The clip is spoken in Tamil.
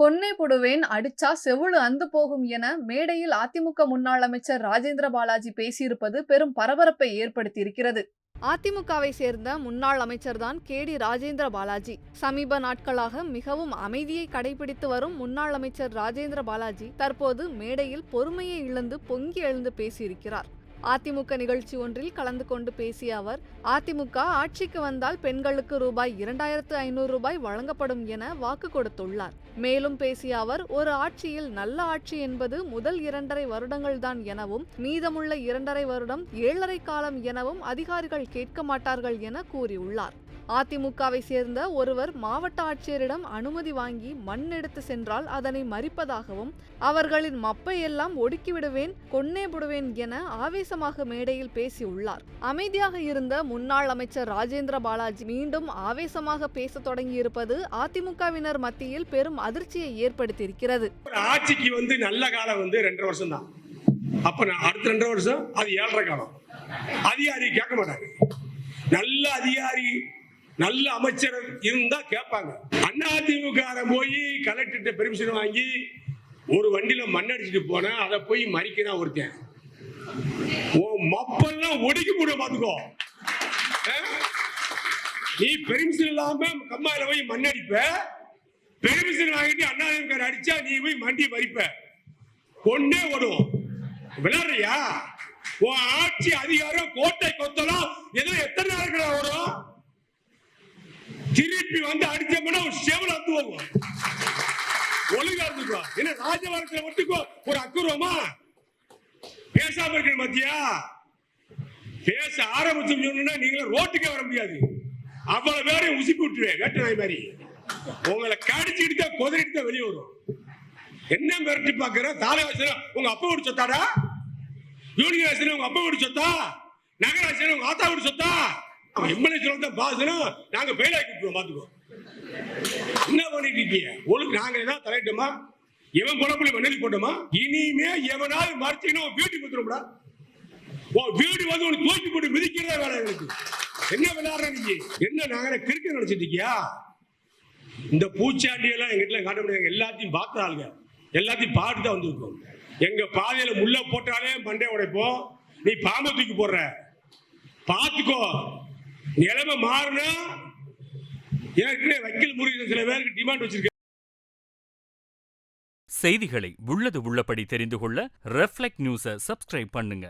கொன்னை புடுவேன் அடிச்சா செவுளு அந்து போகும் என மேடையில் அதிமுக முன்னாள் அமைச்சர் ராஜேந்திர பாலாஜி பேசியிருப்பது பெரும் பரபரப்பை ஏற்படுத்தியிருக்கிறது. அதிமுகவை சேர்ந்த முன்னாள் அமைச்சர்தான் கே. டி. ராஜேந்திர பாலாஜி. சமீப நாட்களாக மிகவும் அமைதியை கடைபிடித்து வரும் முன்னாள் அமைச்சர் ராஜேந்திர பாலாஜி தற்போது மேடையில் பொறுமையை இழந்து பொங்கி எழுந்து பேசியிருக்கிறார். அதிமுக நிகழ்ச்சி ஒன்றில் கலந்து கொண்டு பேசிய அவர் அதிமுக ஆட்சிக்கு வந்தால் பெண்களுக்கு ரூபாய் இரண்டாயிரத்து ஐநூறு ரூபாய் வழங்கப்படும் என வாக்கு கொடுத்துள்ளார். மேலும் பேசிய அவர் ஒரு ஆட்சியில் நல்ல ஆட்சி என்பது முதல் இரண்டரை வருடங்கள்தான் எனவும் மீதமுள்ள இரண்டரை வருடம் ஏழரை காலம் எனவும் அதிகாரிகள் கேட்க மாட்டார்கள் என கூறியுள்ளார். அதிமுகவை சேர்ந்த ஒருவர் மாவட்ட ஆட்சியரிடம் அனுமதி வாங்கி மண் எடுத்து சென்றால் அதனை மறிப்பதாகவும் அவர்களின் மப்பை எல்லாம் ஒடுக்கிவிடுவேன் கொன்னே விடுவேன் என ஆவேசமாக மேடையில் பேசியுள்ளார். அமைதியாக இருந்த முன்னாள் அமைச்சர் ராஜேந்திர பாலாஜி மீண்டும் ஆவேசமாக பேசத் தொடங்கியிருப்பது அதிமுகவினர் மத்தியில் பெரும் அதிர்ச்சியை ஏற்படுத்தியிருக்கிறது. ஆட்சிக்கு வந்து நல்ல காலம் வந்து ரெண்டரை வருஷம் தான் அப்ப அடுத்த ரெண்டரை வருஷம் அது ஏழரை காலம். அதிகாரி கேட்க மாட்டாங்க நல்ல அதிகாரி நல்ல அமைச்சர் இருந்தா கேட்பாங்க. அதிமுக போய் கலெக்டர்கிட்ட பெர்மிஷன் வாங்கி ஒரு வண்டியில மண் அடிச்சுட்டு போனா அதை போய் மறிக்கிறான் ஒருத்தன். ஓ மப்பெல்லாம் ஒடுக்கி போட பாத்துக்கோ. நீ பெர்மிஷன் இல்லாம கம்மாயில போய் மண் அடிப்ப. பெர்மிஷன் வாங்கிட்டு அண்ணாதிமுக அடிச்சா நீ போய் மண்டி மறிப்ப கொண்டே ஓடும். விளையாடுறியா? உன் ஆட்சி அதிகாரம் கோட்டை கொத்தலாம் ஏதோ எத்தனை நாளைக்கு வரும் இப்படி வந்து அடிச்சோம்னா ஒரு செவல் வந்து போகும் ஒழுங்கா இருந்துக்கோ என்ன ராஜபாரத்துல மட்டுக்கோ ஒரு அக்குருவமா? பேசாம இருக்கிற மத்தியா பேச ஆரம்பிச்சு சொன்னா நீங்களும் ரோட்டுக்கே வர முடியாது. அவ்வளவு பேரையும் உசுப்பி விட்டுருவேன் வேட்டை நாய் மாதிரி. உங்களை கடிச்சுக்கிட்டு தான் குதிரைட்டு தான் வெளியே வரும் என்ன மிரட்டி பாக்குற தாலவாசனம் உங்க அப்பா வீடு சொத்தாடா? யூனியன் ஆசனம் உங்க அப்பா வீடு சொத்தா? நகராசனம் உங்க ஆத்தா வீடு சொத்தா? எம்எல்ஏ சொல்ல பாசனம் நாங்க ஃபெயில் ஆக்கி விட்டுருவோம் பாத்துக்கோ. என்ன பண்ணிட்டு இருக்கீங்க? ஒழுங்கு நாங்க ஏதாவது தலையிட்டோமா? எவன் குழப்படி மண்ணலி போட்டோமா? இனிமே எவனாவது மறைச்சிங்கன்னா உன் வீட்டுக்கு வந்துடும்டா உன் வீடு வந்து உனக்கு தூக்கி போட்டு மிதிக்கிறதா வேலை எனக்கு. என்ன விளையாடுற நீங்க என்ன நாங்க கிறுக்க நினைச்சிட்டு இருக்கியா? இந்த பூச்சாண்டி எல்லாம் எங்கிட்ட காட்ட முடியாது. எல்லாத்தையும் பார்த்த ஆளுங்க எல்லாத்தையும் பார்த்து தான் வந்திருக்கோம். எங்க பாதையில முள்ள போட்டாலே மண்டை உடைப்போம். நீ பாம்பை தூக்கி போடுற. பார்த்துக்கோ. நிலைமை மாறினா ஏற்கனவே வக்கீல் முருகன் சில பேருக்கு டிமாண்ட் வச்சிருக்க. செய்திகளை உள்ளது உள்ளபடி தெரிந்து கொள்ள ரெஃப்ளெக்ட் நியூஸை சப்ஸ்கிரைப் பண்ணுங்க.